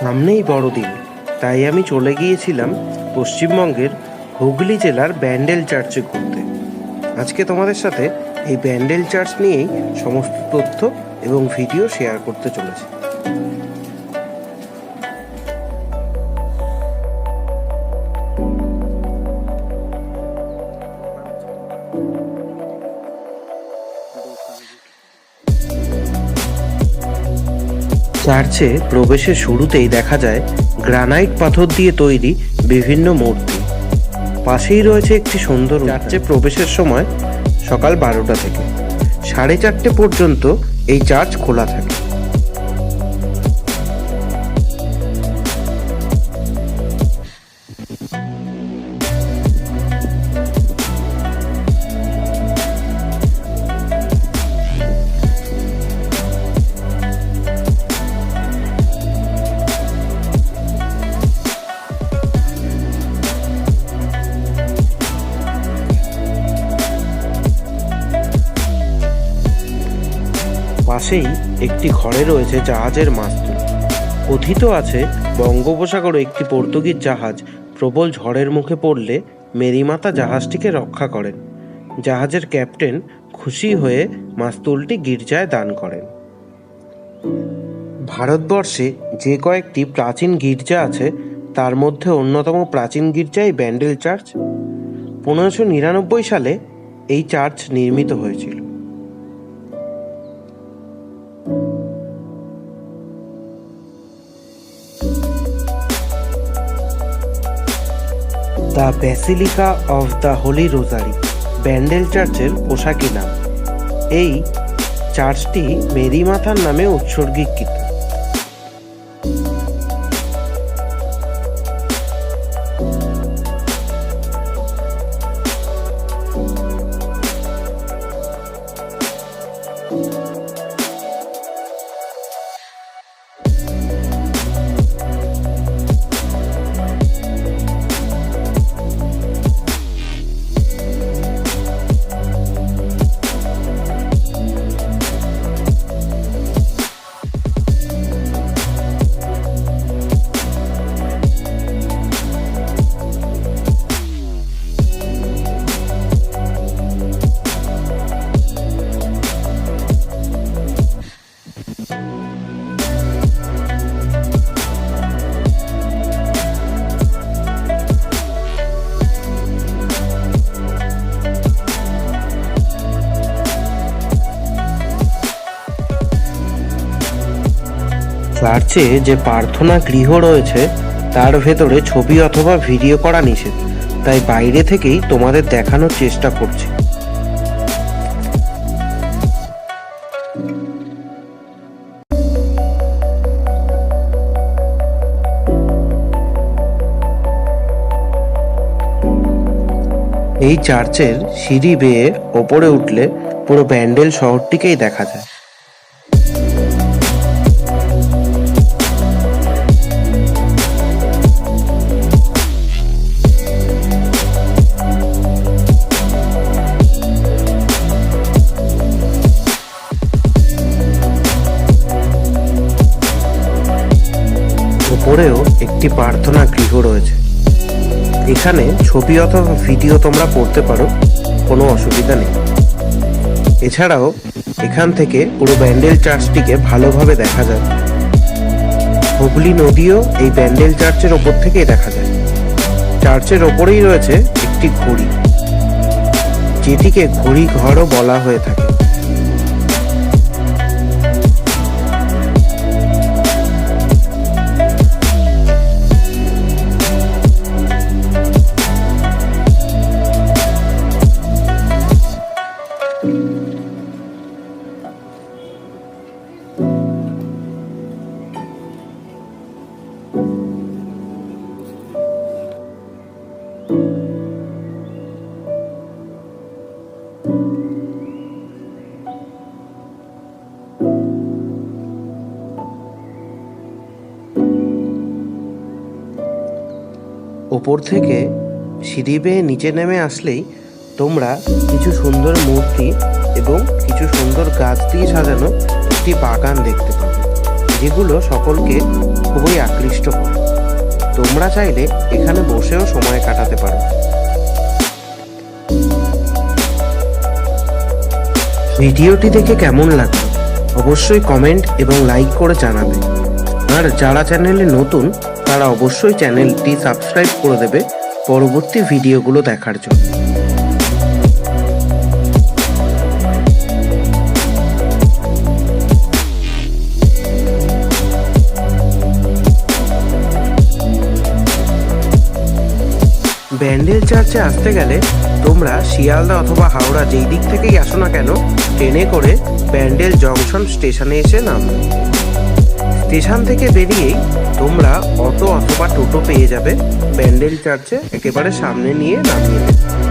সামনেই বড়দিন, তাই আমি চলে গিয়েছিলাম পশ্চিমবঙ্গের হুগলি জেলার ব্যান্ডেল চার্চে ঘুরতে। আজকে তোমাদের সাথে এই ব্যান্ডেল চার্চ নিয়েই সমস্ত তথ্য এবং ভিডিও শেয়ার করতে চলেছি। চার্চে প্রবেশের শুরুতেই দেখা যায় গ্রানাইট পাথর দিয়ে তৈরি বিভিন্ন মূর্তি। পাশেই রয়েছে একটি সুন্দর চার্চে প্রবেশের সময় সকাল বারোটা থেকে। সাড়ে চারটে পর্যন্ত এই চার্চ খোলা থাকে। পাশেই একটি ঘরে রয়েছে জাহাজের মাস্তুল কথিত আছে, বঙ্গোপসাগরে একটি পর্তুগিজ জাহাজ প্রবল ঝড়ের মুখে পড়লে মেরিমাতা জাহাজটিকে রক্ষা করেন। জাহাজের ক্যাপ্টেন খুশি হয়ে মাস্তুলটি গির্জায় দান করেন। ভারতবর্ষে যে কয়েকটি প্রাচীন গির্জা আছে, তার মধ্যে অন্যতম প্রাচীন গির্জাই ব্যান্ডেল চার্চ। পনেরোশো নিরানব্বই সালে এই চার্চ নির্মিত হয়েছিল। The basilica of the holy rosary, Bandel চার্চের পোশাকি নাম। এই চার্চটি মেরি মাথার নামে উৎসর্গীকৃত। চার্চে যে প্রার্থনা গৃহ রয়েছে, তার ভেতরে ছবি অথবা ভিডিও করা নিষেধ। তাই বাইরে থেকেই তোমাদের দেখানোর চেষ্টা করছি। এই চার্চের সিঁড়ি বেয়ে ওপরে উঠলে পুরো ব্যান্ডেল শহরটিকেই দেখা যায়। উপরেও একটি প্রার্থনা গৃহ রয়েছে। এখানে ছবি অথবা ভিডিও তোমরা করতে পারো, কোনো অসুবিধা নেই। এছাড়াও এখান থেকে পুরো ব্যান্ডেল চার্চটিকে ভালোভাবে দেখা যায়। হুগলি নদীও এই ব্যান্ডেল চার্চের ওপর থেকেই দেখা যায়। চার্চের ওপরেই রয়েছে একটি ঘড়ি। যেটিকে ঘড়ি ঘরও বলা হয়ে থাকে। ওপর থেকে সিঁড়ি বেয়ে নিচে নেমে আসলেই তোমরা কিছু সুন্দর মূর্তি এবং কিছু সুন্দর গাছ দিয়ে সাজানো একটি বাগান দেখতে পাবে, যেগুলো সকলকে খুবই আকৃষ্ট করে। তোমরা চাইলে এখানে বসেও সময় কাটাতে পারো। ভিডিওটি দেখে কেমন লাগল? অবশ্যই কমেন্ট এবং লাইক করে জানাবে। আর যারা চ্যানেলে নতুন তারা অবশ্যই চ্যানেলটি সাবস্ক্রাইব করে দেবে পরবর্তী ভিডিওগুলো দেখার জন্য। ব্যান্ডেল চার্চে আসতে গেলে তোমরা শিয়ালদা অথবা হাওড়া যেই দিক থেকেই আসো না কেন, ট্রেনে করে ব্যান্ডেল জংশন স্টেশনে এসে নামবে। স্টেশন থেকে বেরিয়েই তোমরা অটো অথবা টোটো পেয়ে যাবে। ব্যান্ডেল চার্চে একেবারে সামনে নিয়ে নামিয়ে দেবে